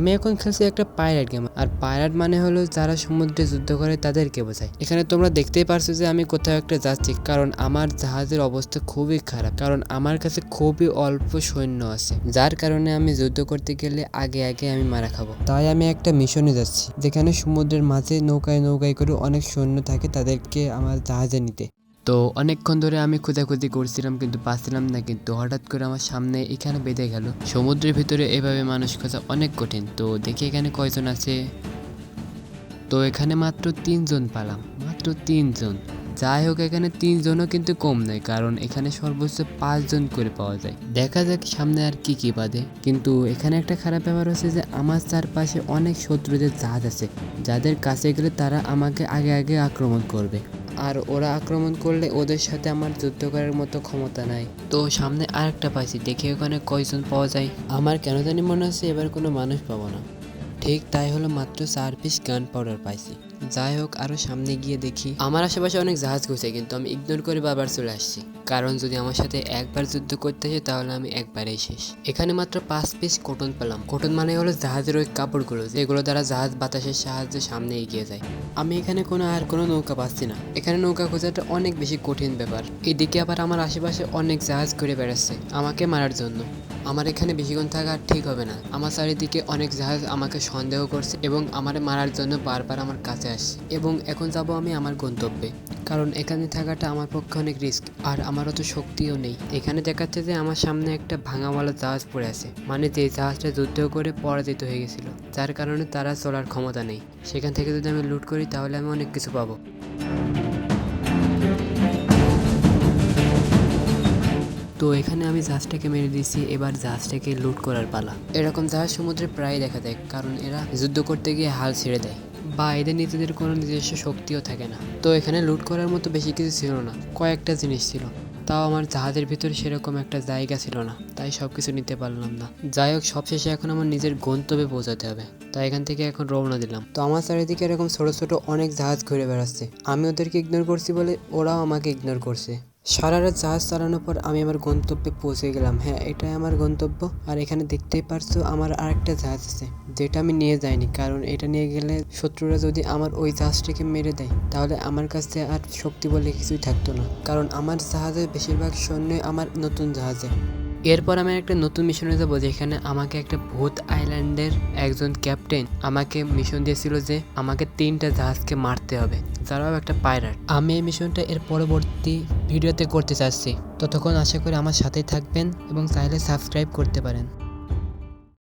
আমি এখন খেলছি একটা পাইরাট গেম, আর পাইরাট মানে হলো যারা সমুদ্রে যুদ্ধ করে তাদেরকে বোঝায়। এখানে তোমরা দেখতেই পারছ যে আমি কোথাও একটা যাচ্ছি, কারণ আমার জাহাজের অবস্থা খুবই খারাপ, কারণ আমার কাছে খুবই অল্প সৈন্য আছে, যার কারণে আমি যুদ্ধ করতে গেলে আগে আগে আমি মারা খাব। তাই আমি একটা মিশনে যাচ্ছি, যেখানে সমুদ্রের মাঝে নৌকায় নৌকায় করে অনেক সৈন্য থাকে তাদেরকে আমার জাহাজে নিতে। তো অনেকক্ষণ ধরে আমি খোঁজাখুঁজি করছিলাম কিন্তু পাচ্ছিলাম না কিন্তু হঠাৎ করে আমার সামনে এখানে বেঁধে গেল। সমুদ্রের ভিতরে এভাবে মানুষ খোঁজা অনেক কঠিন। তো দেখি এখানে কয়জন আছে? তো এখানে মাত্র তিনজন পালাম, মাত্র তিনজন। যাই হোক, এখানে তিনজনও কিন্তু কম নয়, কারণ এখানে সর্বোচ্চ পাঁচজন করে পাওয়া যায়। দেখা যাক সামনে আর কি কি বাদে কিন্তু এখানে একটা খারাপ ব্যাপার হচ্ছে যে আমার চারপাশে অনেক শত্রুদের জাহাজ আছে। যাদের কাছে গেলে তারা আমাকে আগে আগে আক্রমণ করবে। আর ওরা আক্রমণ করলে ওদের সাথে আমার যুদ্ধ করার মতো ক্ষমতা নাই। তো সামনে আরেকটা পাইছি, দেখি ওখানে কয়জন পাওয়া যায়। আমার কেন জানি মনে হচ্ছে এবার কোনো মানুষ পাবো না। ঠিক তাই হলো মাত্র চার পিস গান পাউডার পাইছি। যাই হোক, আরও সামনে গিয়ে দেখি। আমার আশেপাশে অনেক জাহাজ ঘুরছে, কিন্তু আমি ইগনোর করে বারবার চলে আসছি। কারণ যদি আমার সাথে একবার যুদ্ধ করতে হয় তাহলে আমি একবারেই শেষ। এখানে মাত্র পাঁচ পিস কটন পেলাম। কটন মানে হলো জাহাজের ওই কাপড়গুলো, যেগুলো দ্বারা জাহাজ বাতাসের সাহায্যে সামনে এগিয়ে যায়। আমি এখানে কোনো আর কোনো নৌকা পাচ্ছি না। এখানে নৌকা খোঁজাটা অনেক বেশি কঠিন ব্যাপার। এদিকে আবার আমার আশেপাশে অনেক জাহাজ ঘুরে বেড়াচ্ছে, আমাকে মারার জন্য। আমার এখানে বেশিক্ষণ থাকা ঠিক হবে না। আমার চারিদিকে অনেক জাহাজ আমাকে সন্দেহ করছে এবং আমার মারার জন্য বারবার আমার কাছে আসছে এবং এখন যাব আমি আমার গন্তব্যে। কারণ এখানে থাকাটা আমার পক্ষে অনেক রিস্ক, আর আমার অত শক্তিও নেই। এখানে দেখাচ্ছে যে আমার সামনে একটা ভাঙাওয়ালা জাহাজ পড়ে আছে মানে যে জাহাজটা যুদ্ধ করে পরাজিত হয়ে গেছিল, যার কারণে তারা চলার ক্ষমতা নেই। সেখান থেকে যদি আমি লুট করি, তাহলে আমি অনেক কিছু পাবো। তো এখানে আমি জাহাজটাকে মেরে দিয়েছি, এবার জাহাজটাকে লুট করার পালা। এরকম জাহাজ সমুদ্রে প্রায় দেখা যায় কারণ এরা যুদ্ধ করতে গিয়ে হাল ছেড়ে দেয় বা এদের নিজেদের কোনো নিজস্ব শক্তিও থাকে না। তো এখানে লুট করার মতো বেশি কিছু ছিল না, কয়েকটা জিনিস ছিল। তাও আমার জাহাজের ভিতরে সেরকম একটা জায়গা ছিল না, তাই সব কিছু নিতে পারলাম না। যাই হোক, সবশেষে এখন আমার নিজের গন্তব্যে পৌঁছাতে হবে। তাই এখান থেকে এখন রওনা দিলাম। তো আমার চারিদিকে এরকম ছোট ছোট অনেক জাহাজ ঘুরে বেড়াচ্ছে। আমি ওদেরকে ইগনোর করছি বলে ওরাও আমাকে ইগনোর করছে। সারা রাত জাহাজ চালানোর পর আমি আমার গন্তব্যে পৌঁছে গেলাম। হ্যাঁ এটাই আমার গন্তব্য। আর এখানে দেখতেই পারছ, আমার আরেকটা জাহাজ আছে, যেটা আমি নিয়ে যাইনি। কারণ এটা নিয়ে গেলে শত্রুরা যদি আমার ওই জাহাজটিকে মেরে দেয়, তাহলে আমার কাছে আর শক্তি বলে কিছুই থাকতো না। কারণ আমার জাহাজের বেশিরভাগ সৈন্যই আমার নতুন জাহাজে। এরপর আমি একটা নতুন মিশনে যাব, যেখানে আমাকে একটা ভূত আইল্যান্ডের একজন ক্যাপ্টেন আমাকে মিশন দিয়েছিল যে আমাকে তিনটা জাহাজকে মারতে হবে। যারাও একটা পাইরাট আমি এই মিশনটা এর পরবর্তী ভিডিওতে করতে চাচ্ছি। ততক্ষণ আশা করি আমার সাথেই থাকবেন এবং চাইলে সাবস্ক্রাইব করতে পারেন।